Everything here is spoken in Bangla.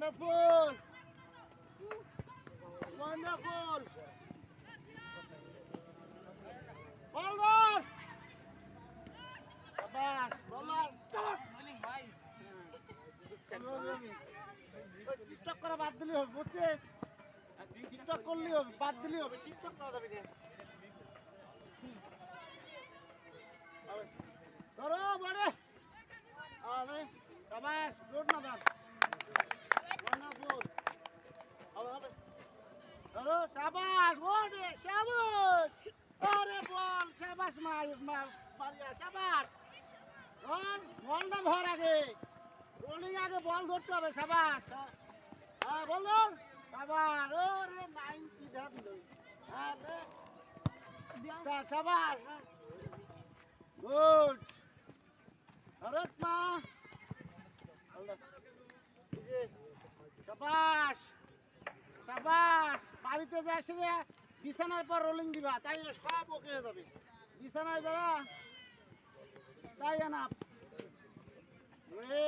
ওয়ান্ডারফুল ওয়ান্ডারফুল বল বল বাস বলার টিকটক করা বাদ দিলে হবে, বুঝছিস? টিকটক করলেই হবে, বাদ দিলেই হবে টিকটক করা যাবে না। ধরো, বড়ে। আরে সাবাস গুড না দান সাবাস ওরে সাবাস আরে বল সাবাস মা- মারিয়া সাবাস ধর বলটা আগে রোলিং আগে বল ধরতে হবে সাবাস হ্যাঁ বল ধর সাবাস ওরে নাইনটি ধাপ হ্যাঁ সাবাস গুড হরত সাবাস বাড়িতে যা রে বিছানার পর রোলিং দিবা, তাই সব ওকে যাবে। বিছানায় যারা তাই না? আরে